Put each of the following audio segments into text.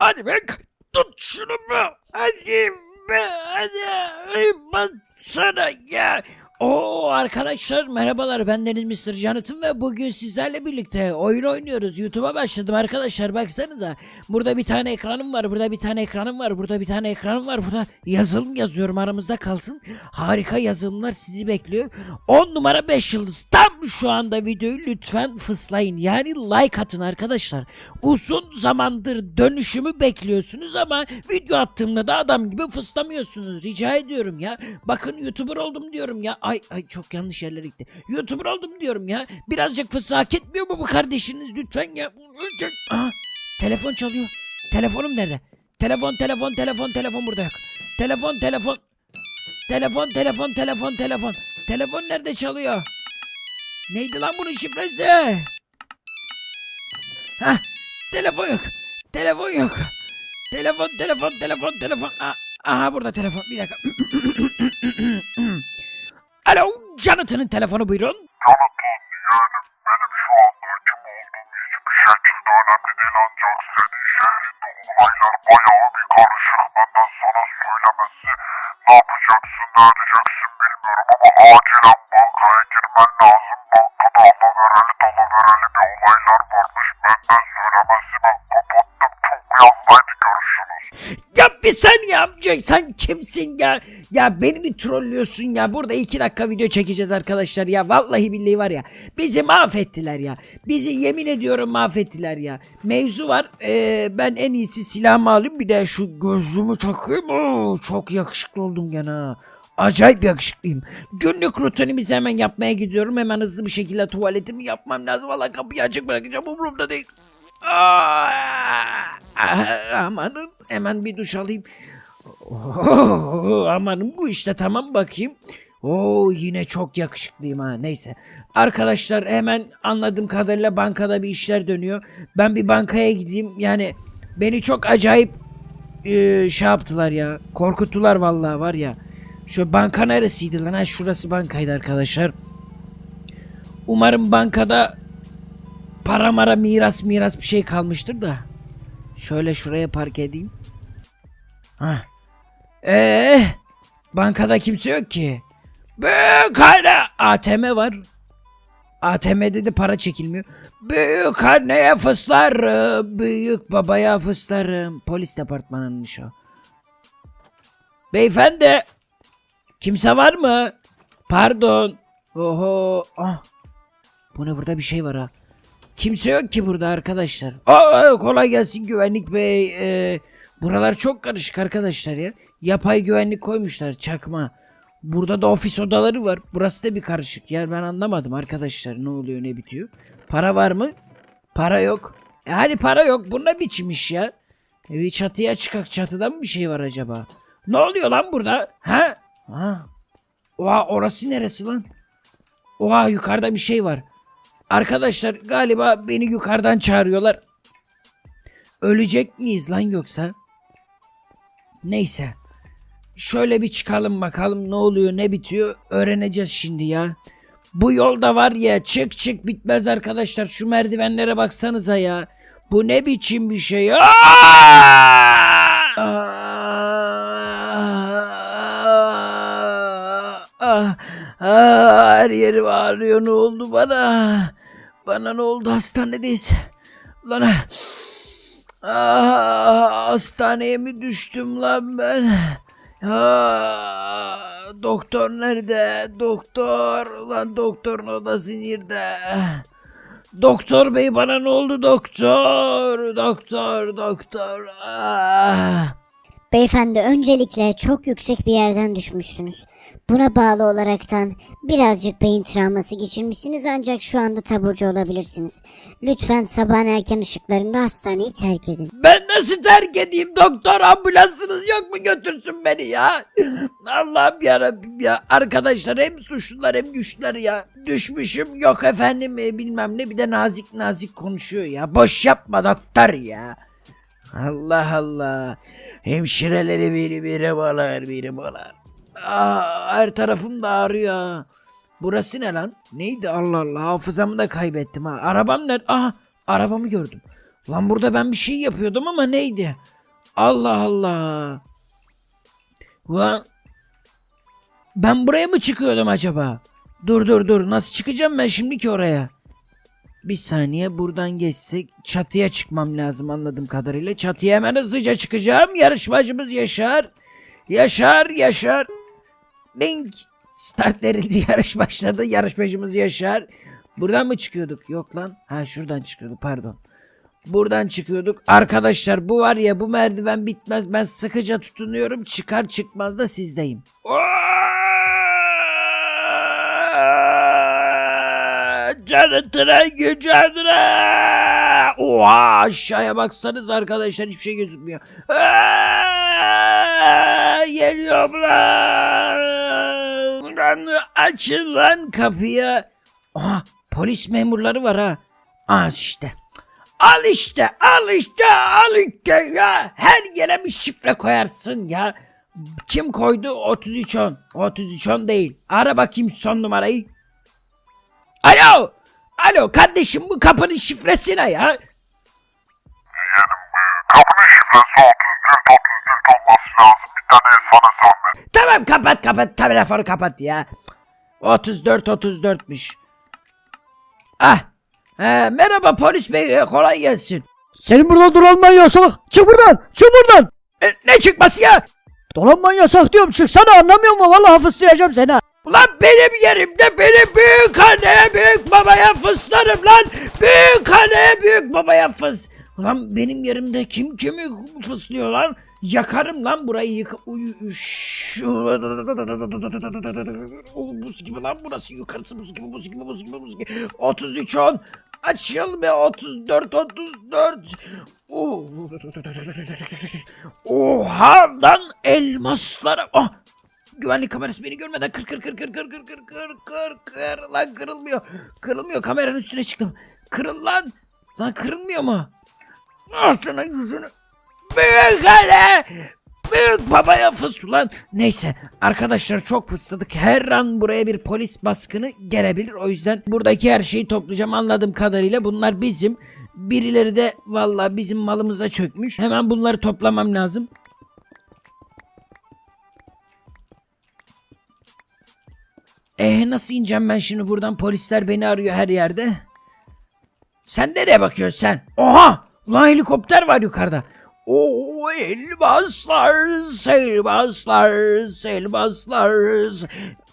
Hadi be tut şunu be. Hadi be hadi. Ay, Bassana ya. Oo arkadaşlar merhabalar ben Deniz Mr. Jonathan ve bugün sizlerle birlikte oyun oynuyoruz. YouTube'a başladım arkadaşlar baksanıza. Burada bir tane ekranım var, burada bir tane ekranım var, burada bir tane ekranım var. Burada yazılım yazıyorum aramızda kalsın. Harika yazılımlar sizi bekliyor. 10 numara 5 yıldız. Tam şu anda videoyu lütfen fıslayın. Yani like atın arkadaşlar. Uzun zamandır dönüşümü bekliyorsunuz ama video attığımda da adam gibi fıslamıyorsunuz. Rica ediyorum ya. Bakın YouTuber oldum diyorum ya. Ay ay çok yanlış yerlere gitti. YouTuber oldum diyorum ya. Birazcık fıs hak etmiyor mu bu kardeşiniz lütfen ya. Aha, telefon çalıyor. Telefonum nerede? Telefon telefon telefon telefon burada yok. Telefon telefon. Telefon telefon telefon telefon. Telefon nerede çalıyor? Neydi lan bunun şifresi? Hah telefon yok. Telefon yok. Telefon telefon telefon telefon. Aa, aha burada telefon bir dakika. Alo Jonathan'ın telefonu buyurun. Jonathan yeğenim benim şu anda kim olduğum hiçbir şekilde önemli değil ancak senin şehrinde olaylar bayağı bir karışık benden sana söylemesi ne yapacaksın ne edeceksin bilmiyorum ama acilen bankaya girmen lazım bankada alavereli dalavereli bir olaylar varmış benden söylemesi ben bir saniye amca sen kimsin ya? Ya beni mi trollüyorsun ya? Burada iki dakika video çekeceğiz arkadaşlar ya. Vallahi billahi var ya. Bizi mahvettiler ya. Bizi yemin ediyorum mahvettiler ya. Mevzu var. Ee, ben en iyisi silahımı alayım bir de şu gözlüğümü takayım. Oo, çok yakışıklı oldum gene. Acayip yakışıklıyım. Günlük rutinimizi hemen yapmaya gidiyorum. Hemen hızlı bir şekilde tuvaletimi yapmam lazım. Valla kapıyı açık bırakacağım umurumda değil. Aa, amanın hemen bir duş alayım. Amanın bu işte tamam bakayım. Oo yine çok yakışıklıyım ha neyse. Arkadaşlar hemen anladığım kadarıyla bankada bir işler dönüyor. Ben bir bankaya gideyim yani beni çok acayip e, şey yaptılar ya. Korkuttular vallahi var ya. Şu banka neresiydi lan? Ha şurası bankaydı arkadaşlar. Umarım bankada para mara miras miras bir şey kalmıştır da. Şöyle şuraya park edeyim. Hah. Ee, bankada kimse yok ki. Büyük anne ATM var. ATM'de de para çekilmiyor. Büyük anneye fıslarım. Büyük babaya fıslarım. Polis departmanıymış o. Beyefendi. Kimse var mı? Pardon. Oho. Ah. Bu ne burada bir şey var ha. Kimse yok ki burada arkadaşlar. Aa, kolay gelsin güvenlik bey. Ee, buralar çok karışık arkadaşlar ya. Yapay güvenlik koymuşlar çakma. Burada da ofis odaları var. Burası da bir karışık. Yani ben anlamadım arkadaşlar ne oluyor ne bitiyor. Para var mı? Para yok. E hadi para yok. Bu ne biçim iş ya? E bir çatıya çıkak. Çatıda mı bir şey var acaba? Ne oluyor lan burada? Ha? Ha? Oha orası neresi lan? Oha yukarıda bir şey var. Arkadaşlar galiba beni yukarıdan çağırıyorlar. Ölecek miyiz lan yoksa? Neyse. Şöyle bir çıkalım bakalım ne oluyor ne bitiyor öğreneceğiz şimdi ya. Bu yolda var ya çık çık bitmez arkadaşlar şu merdivenlere baksanıza ya. Bu ne biçim bir şey? Aa! Ah, ah, her yerim ağrıyor ne oldu bana? Bana ne oldu hastanedeyiz? Lan ah, hastaneye mi düştüm lan ben? Ah, doktor nerede? Doktor lan doktorun odası nerede? Doktor bey bana ne oldu doktor? Doktor doktor. Ah. Beyefendi öncelikle çok yüksek bir yerden düşmüşsünüz. Buna bağlı olaraktan birazcık beyin travması geçirmişsiniz ancak şu anda taburcu olabilirsiniz. Lütfen sabahın erken ışıklarında hastaneyi terk edin. Ben nasıl terk edeyim doktor ambulansınız yok mu götürsün beni ya. Allah'ım yarabbim ya. Arkadaşlar hem suçlular hem güçler ya. Düşmüşüm yok efendim e, bilmem ne bir de nazik nazik konuşuyor ya. Boş yapma doktor ya. Allah Allah. Hemşireleri biri biri balar biri balar. Aa, her tarafım da ağrıyor. Burası ne lan? Neydi Allah Allah hafızamı da kaybettim ha. Arabam nerede? Aha arabamı gördüm. Lan burada ben bir şey yapıyordum ama neydi? Allah Allah. Ulan ben buraya mı çıkıyordum acaba? Dur dur dur nasıl çıkacağım ben şimdi ki oraya? Bir saniye buradan geçsek çatıya çıkmam lazım anladığım kadarıyla. Çatıya hemen hızlıca çıkacağım. Yarışmacımız Yaşar. Yaşar Yaşar. Link. Start verildi yarış başladı. Yarışmacımız Yaşar. Buradan mı çıkıyorduk? Yok lan. Ha şuradan çıkıyorduk pardon. Buradan çıkıyorduk. Arkadaşlar bu var ya bu merdiven bitmez. Ben sıkıca tutunuyorum. Çıkar çıkmaz da sizdeyim. Canıtıra gücadına. Oha aşağıya baksanız arkadaşlar hiçbir şey gözükmüyor. Aa, Geliyorum lan. Açın lan kapıyı. Aha polis memurları var ha. Az işte. Al işte al işte al işte ya. Her yere bir şifre koyarsın ya. Kim koydu? 3310. 3310 değil. Ara bakayım son numarayı. Alo. Alo kardeşim bu kapının şifresi ne ya? Yeğenim kapının şifresi 34 34 olması lazım. Tamam kapat kapat telefonu kapat ya. 34 34'müş. Ah. Ee, merhaba polis bey e, kolay gelsin. Senin burada dolanman yasak. Çık buradan. Çık buradan. E, ne çıkması ya? Dolanman yasak diyorum. Çıksana anlamıyor musun? Vallahi hafızlayacağım seni. ha. Lan benim yerimde benim büyük anneye büyük babaya fıslarım lan. Büyük anneye büyük babaya fıs. Lan benim yerimde kim kimi fıslıyor lan? Yakarım lan burayı yık... Buz gibi lan burası yukarısı buz gibi buz gibi buz gibi buz gibi. 33 10. Açıl be 34 34. Oh. Oha lan elmaslara. Ah güvenlik kamerası beni görmeden kır kır kır kır kır kır kır kır kır kır lan kırılmıyor. Kırılmıyor kameranın üstüne çıktım. Kırıl lan. Lan kırılmıyor mu? Sana yüzünü. Büyük anne. Büyük babaya fıs ulan. Neyse arkadaşlar çok fısladık. Her an buraya bir polis baskını gelebilir. O yüzden buradaki her şeyi toplayacağım anladığım kadarıyla. Bunlar bizim. Birileri de vallahi bizim malımıza çökmüş. Hemen bunları toplamam lazım. Ee nasıl ineceğim ben şimdi buradan? Polisler beni arıyor her yerde. Sen nereye bakıyorsun sen? Oha! Lan helikopter var yukarıda. Oo elmaslar, elmaslar, elmaslar.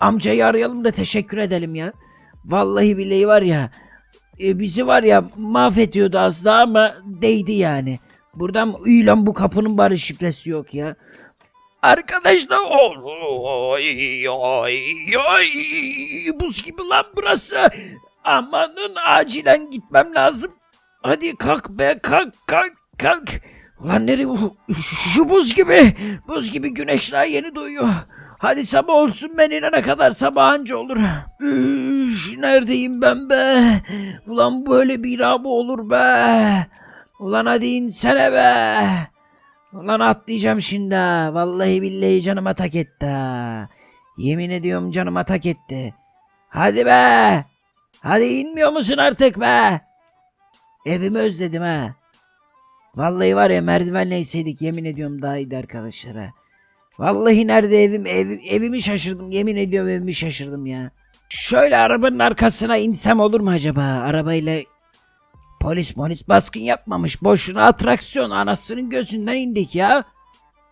Amcayı arayalım da teşekkür edelim ya. Vallahi billahi var ya. e, bizi var ya mahvediyordu daha ama değdi yani. Buradan uy lan bu kapının bari şifresi yok ya. Arkadaşlar oy oy oy buz gibi lan burası. Amanın acilen gitmem lazım. Hadi kalk be kalk kalk kalk. Ulan nereye? Şu buz gibi. Buz gibi güneş daha yeni doğuyor. Hadi sabah olsun ben inene kadar sabah anca olur. Üş, neredeyim ben be? Ulan böyle bir irabı olur be. Ulan hadi insene be. Ulan atlayacağım şimdi. Vallahi billahi canım atak etti. Yemin ediyorum canım atak etti. Hadi be. Hadi inmiyor musun artık be? Evimi özledim ha. Vallahi var ya merdivenle inseydik yemin ediyorum daha iyiydi arkadaşlar ha. Vallahi nerede evim, ev, evimi şaşırdım yemin ediyorum evimi şaşırdım ya. Şöyle arabanın arkasına insem olur mu acaba? Arabayla Polis polis baskın yapmamış. Boşuna atraksiyon anasının gözünden indik ya.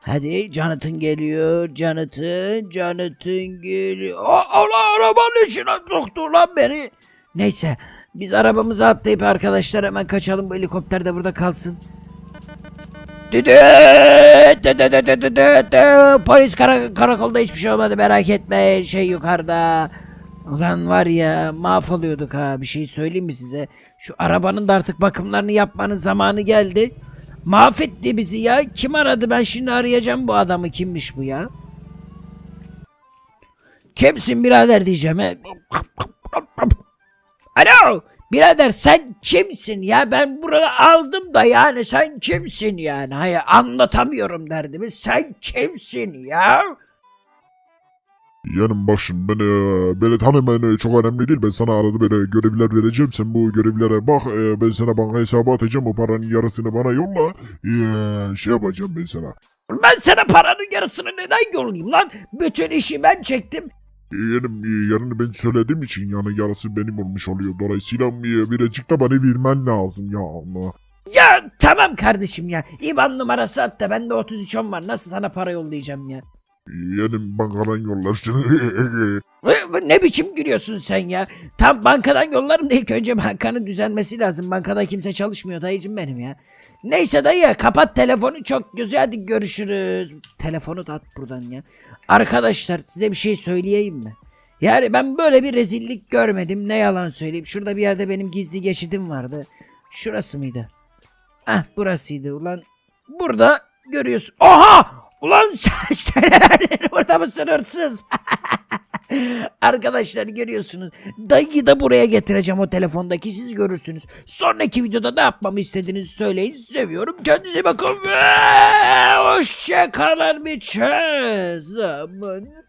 Hadi Jonathan geliyor. Jonathan, Jonathan geliyor. Allah arabanın içine soktu lan beni. Neyse biz arabamıza atlayıp arkadaşlar hemen kaçalım. Bu helikopter de burada kalsın. Polis kara, karakolda hiçbir şey olmadı merak etme şey yukarıda. Ulan var ya mahvoluyorduk ha bir şey söyleyeyim mi size? Şu arabanın da artık bakımlarını yapmanın zamanı geldi. Mahvetti bizi ya. Kim aradı ben şimdi arayacağım bu adamı kimmiş bu ya? Kimsin birader diyeceğim he. Alo birader sen kimsin ya ben burada aldım da yani sen kimsin yani hayır anlatamıyorum derdimi sen kimsin ya? Şimdi ben, e, beni tanıman e, çok önemli değil. Ben sana arada böyle görevler vereceğim. Sen bu görevlere bak. e, ben sana banka hesabı atacağım. O paranın yarısını bana yolla. E, şey yapacağım ben sana. Ben sana paranın yarısını neden yollayayım lan? Bütün işi ben çektim. Yeğenim e, yarını ben söylediğim için yani yarısı benim olmuş oluyor. Dolayısıyla e, birazcık da bana vermen lazım ya. Ya tamam kardeşim ya. İban numarası at da bende 33 10 var. Nasıl sana para yollayacağım ya? Yeğenim bankadan yollarsın. Ne biçim gülüyorsun sen ya? Tam bankadan yollarım da ilk önce bankanın düzenmesi lazım. Bankada kimse çalışmıyor dayıcım benim ya. Neyse dayı kapat telefonu çok güzel hadi görüşürüz. Telefonu da at buradan ya. Arkadaşlar size bir şey söyleyeyim mi? Yani ben böyle bir rezillik görmedim ne yalan söyleyeyim. Şurada bir yerde benim gizli geçidim vardı. Şurası mıydı? Ah burasıydı ulan. Burada görüyorsun. Oha! Ulan sen, sen burada mısın hırsız? Arkadaşlar görüyorsunuz. Dayıyı da buraya getireceğim o telefondaki siz görürsünüz. Sonraki videoda ne yapmamı istediğinizi söyleyin. Seviyorum. Kendinize bakın hoşçakalın bir çöz. Aman.